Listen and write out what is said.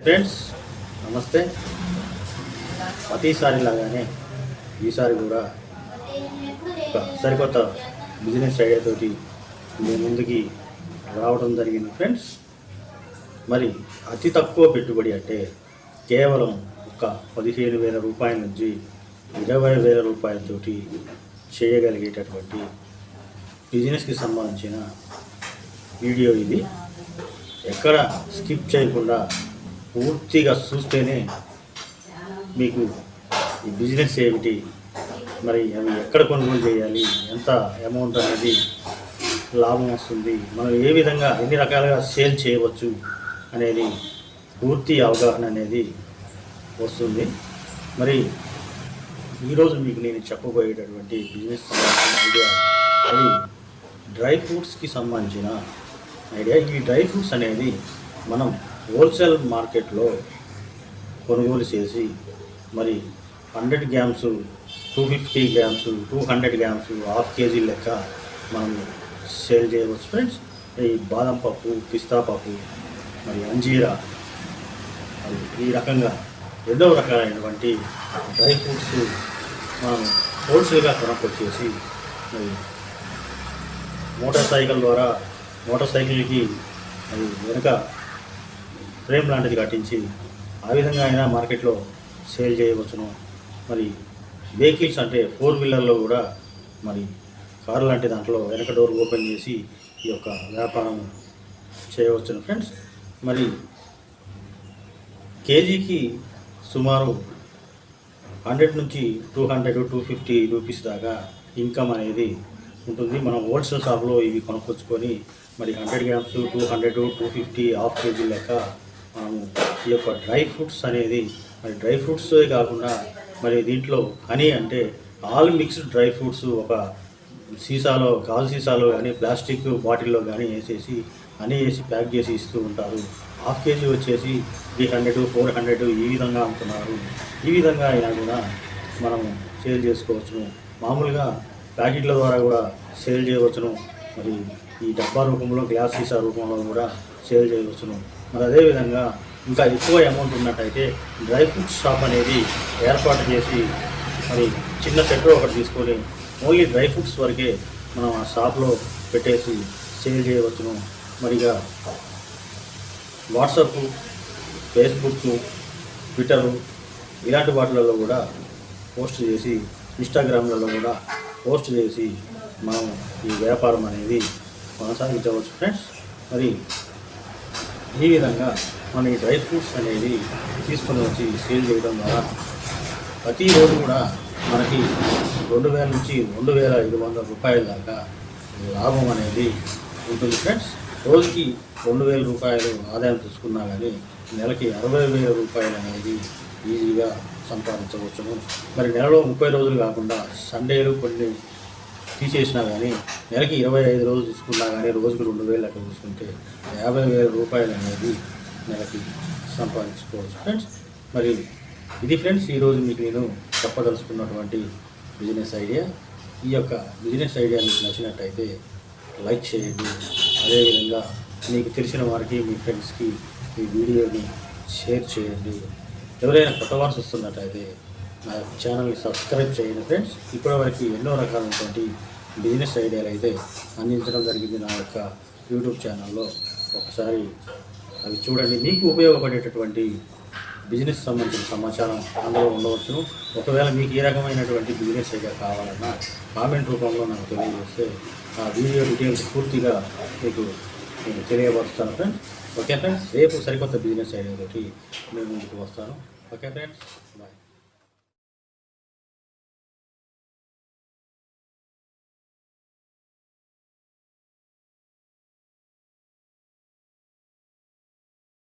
Friends నమస్తే. ప్రతిసారి లాగానే ఈసారి కూడా ఒక సరికొత్త బిజినెస్ ఐడియాతోటి మీ ముందుకి రావడం జరిగింది ఫ్రెండ్స్ మరి అతి తక్కువ పెట్టుబడి అంటే కేవలం ఒక పదిహేను వేల రూపాయల నుంచి ఇరవై వేల రూపాయలతోటి చేయగలిగేటటువంటి బిజినెస్కి సంబంధించిన వీడియో ఇది. ఎక్కడ స్కిప్ చేయకుండా పూర్తిగా చూస్తేనే మీకు ఈ బిజినెస్ ఏమిటి? మరి అవి ఎక్కడ కొనుగోలు చేయాలి? ఎంత అమౌంట్ అనేది లాభం వస్తుంది? మనం ఏ విధంగా ఎన్ని రకాలుగా సేల్ చేయవచ్చు అనేది పూర్తి అవగాహన అనేది వస్తుంది. మరి ఈరోజు మీకు నేను చెప్పబోయేటటువంటి బిజినెస్ సంబంధించిన ఐడియా అది డ్రై ఫ్రూట్స్కి సంబంధించిన ఐడియా. ఈ డ్రై ఫ్రూట్స్ అనేది మనం హోల్సేల్ మార్కెట్లో కొనుగోలు చేసి మరి hundred grams two fifty grams two hundred grams half KG లెక్క మనం సేల్ చేయవచ్చు. ఫ్రెండ్స్ ఈ బాదం పప్పు పిస్తా పప్పు మరి అంజీరా మరి ఈ రకంగా ఎన్నో రకాలైనటువంటి డ్రై ఫ్రూట్స్ మనం హోల్సేల్గా కొనకొచ్చేసి మరి మోటార్ సైకిల్ ద్వారా మోటార్ సైకిల్కి అది వెనుక ఫ్రేమ్ లాంటిది కట్టించి ఆ విధంగా అయినా మార్కెట్లో సేల్ చేయవచ్చును. మరి వెహికల్స్ అంటే ఫోర్ వీలర్లో కూడా మరి కారు లాంటి దాంట్లో వెనక డోర్ ఓపెన్ చేసి ఈ యొక్క వ్యాపారం చేయవచ్చును ఫ్రెండ్స్. మరి కేజీకి సుమారు హండ్రెడ్ నుంచి two hundred two fifty rupees దాకా ఇన్కమ్ అనేది ఉంటుంది. మనం హోల్సేల్ షాప్లో ఇవి కొనుక్కొచ్చుకొని మరి hundred grams two hundred two fifty half KG లెక్క మనము ఈ యొక్క డ్రై ఫ్రూట్స్ అనేది మరి డ్రై ఫ్రూట్స్తో కాకుండా మరి దీంట్లో హనీ అంటే ఆల్ మిక్స్డ్ డ్రై ఫ్రూట్స్ ఒక సీసాలో గాజు సీసాలో కానీ ప్లాస్టిక్ బాటిల్లో కానీ వేసేసి హనీ వేసి ప్యాక్ చేసి ఇస్తూ ఉంటారు. హాఫ్ కేజీ వచ్చేసి త్రీ హండ్రెడ్ ఫోర్ హండ్రెడ్ ఈ విధంగా అమ్ముతున్నారు. ఈ విధంగా అయినా కూడా మనం సేల్ చేసుకోవచ్చును. మామూలుగా ప్యాకెట్ల ద్వారా కూడా సేల్ చేయవచ్చును. మరి ఈ డబ్బా రూపంలో గ్లాస్ సీసా రూపంలో కూడా సేల్ చేయవచ్చును. మరి అదేవిధంగా ఇంకా ఎక్కువ అమౌంట్ ఉన్నట్టయితే డ్రై ఫ్రూట్స్ షాప్ అనేది ఏర్పాటు చేసి మరి చిన్న సెటర్ ఒకటి తీసుకొని ఓన్లీ డ్రై ఫ్రూట్స్ వరకే మనం ఆ షాప్లో పెట్టేసి సేల్ చేయవచ్చును. మరిగా వాట్సాప్ ఫేస్బుక్ ట్విట్టరు ఇలాంటి వాటిలలో కూడా పోస్ట్ చేసి ఇన్స్టాగ్రామ్లలో కూడా పోస్ట్ చేసి మనం ఈ వ్యాపారం అనేది కొనసాగించవచ్చు. ఫ్రెండ్స్ మరి ఈ విధంగా మనం ఈ డ్రై ఫ్రూట్స్ అనేది తీసుకొని వచ్చి సేల్ చేయడం ద్వారా ప్రతిరోజు కూడా మనకి రెండు వేల నుంచి రెండు వేల ఐదు వందల రూపాయల దాకా లాభం అనేది ఉంటుంది ఫ్రెండ్స్. రోజుకి రెండు వేల రూపాయలు ఆదాయం తీసుకున్నా కానీ నెలకి అరవై వేల రూపాయలు అనేది ఈజీగా సంపాదించవచ్చును. మరి నెలలో ముప్పై రోజులు కాకుండా సండేలు కొన్ని తీసేసినా కానీ నెలకి ఇరవై ఐదు రోజులు తీసుకున్నా కానీ రోజుకి రెండు వేలు అట్లా చూసుకుంటే యాభై వేల రూపాయలు అనేది నెలకి సంపాదించుకోవచ్చు. ఫ్రెండ్స్ మరి ఇది ఫ్రెండ్స్ ఈరోజు మీకు నేను చెప్పదలుచుకున్నటువంటి బిజినెస్ ఐడియా ఈ యొక్క బిజినెస్ ఐడియా మీకు నచ్చినట్టయితే లైక్ చేయండి. అదేవిధంగా మీకు తెలిసిన వారికి మీ ఫ్రెండ్స్కి ఈ వీడియోని షేర్ చేయండి. ఎవరైనా కొత్త వారు వస్తున్నట్టయితే నా ఛానల్ని సబ్స్క్రైబ్ చేయండి. ఫ్రెండ్స్ ఇప్పటివరకు ఎన్నో రకాలైనటువంటి బిజినెస్ ఐడియాలు అయితే అందించడం జరిగింది నా యొక్క యూట్యూబ్ ఛానల్లో. ఒకసారి అవి చూడండి. మీకు ఉపయోగపడేటటువంటి బిజినెస్ సంబంధించిన సమాచారం అందులో ఉండవచ్చును ఒకవేళ మీకు ఏ రకమైనటువంటి బిజినెస్ ఐడియా కావాలన్నా కామెంట్ రూపంలో నాకు తెలియజేస్తే ఆ వీడియో డీటెయిల్స్ పూర్తిగా మీకు నేను తెలియపరుస్తాను ఫ్రెండ్స్. ఓకే ఫ్రెండ్స్ రేపు సరికొత్త బిజినెస్ ఐడియా తోటి నేను ముందుకు వస్తాను. Okay friends bye.